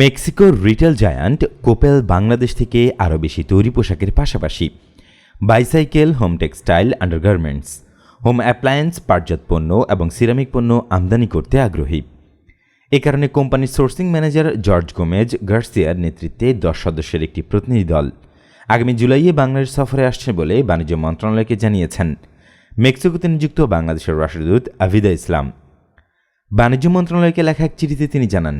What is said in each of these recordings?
মেক্সিকোর retail giant Koppel Bangladesh থেকে আরও বেশি তৈরি পোশাকের পাশাপাশি bicycle, home textile, undergarments, home appliance, পাটজাত পণ্য এবং সিরামিক পণ্য আমদানি করতে আগ্রহী। এ কারণে কোম্পানির সোর্সিং ম্যানেজার জর্জ গোমেজ গার্সিয়ার নেতৃত্বে দশ সদস্যের একটি প্রতিনিধি দল আগামী জুলাইয়ে বাংলাদেশ সফরে আসছে বলে বাণিজ্য মন্ত্রণালয়কে জানিয়েছেন মেক্সিকোতে নিযুক্ত বাংলাদেশের রাষ্ট্রদূত আভিদা ইসলাম। বাণিজ্য মন্ত্রণালয়কে লেখা এক চিঠিতে তিনি জানান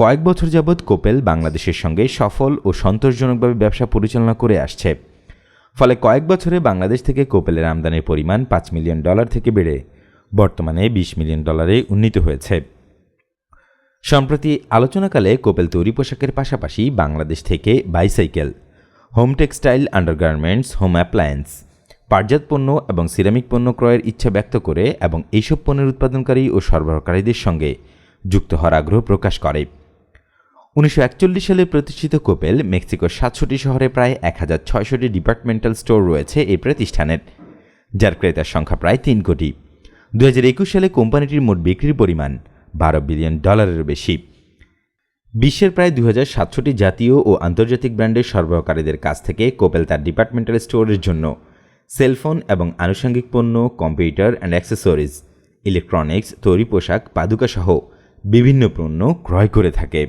কয়েক বছর যাবৎ কোপেল বাংলাদেশের সঙ্গে সফল ও সন্তোষজনকভাবে ব্যবসা পরিচালনা করে আসছে। ফলে কয়েক বছরে বাংলাদেশ থেকে কোপেলের আমদানির পরিমাণ পাঁচ মিলিয়ন ডলার থেকে বেড়ে বর্তমানে বিশ মিলিয়ন ডলারে উন্নীত হয়েছে। সম্প্রতি আলোচনাকালে কোপেল তৈরি পোশাকের পাশাপাশি বাংলাদেশ থেকে bicycle, home textile undergarments, home appliance, পাটজাত পণ্য এবং সিরামিক পণ্য ক্রয়ের ইচ্ছা ব্যক্ত করে এবং এইসব পণ্যের উৎপাদনকারী ও সরবরাহকারীদের সঙ্গে যুক্ত হওয়ার আগ্রহ প্রকাশ করে। উনিশশো একচল্লিশ সালে প্রতিষ্ঠিত কোপেল, মেক্সিকোর সাতষট্টি শহরে প্রায় এক হাজার ছয়শটি ডিপার্টমেন্টাল স্টোর রয়েছে এই প্রতিষ্ঠানের, যার ক্রেতার সংখ্যা প্রায় তিন কোটি। দু হাজার একুশ সালে কোম্পানিটির মোট বিক্রির পরিমাণ বারো বিলিয়ন ডলারের বেশি। বিশ্বের প্রায় দু হাজার সাতশোটি জাতীয় ও আন্তর্জাতিক ব্র্যান্ডের সরবরাহকারীদের কাছ থেকে কোপেল তার ডিপার্টমেন্টাল স্টোরের জন্য সেলফোন এবং আনুষঙ্গিক পণ্য, কম্পিউটার অ্যান্ড অ্যাক্সেসরিজ, ইলেকট্রনিক্স, তৈরি পোশাক, পাদুকাসহ বিভিন্ন পণ্য ক্রয় করে থাকে।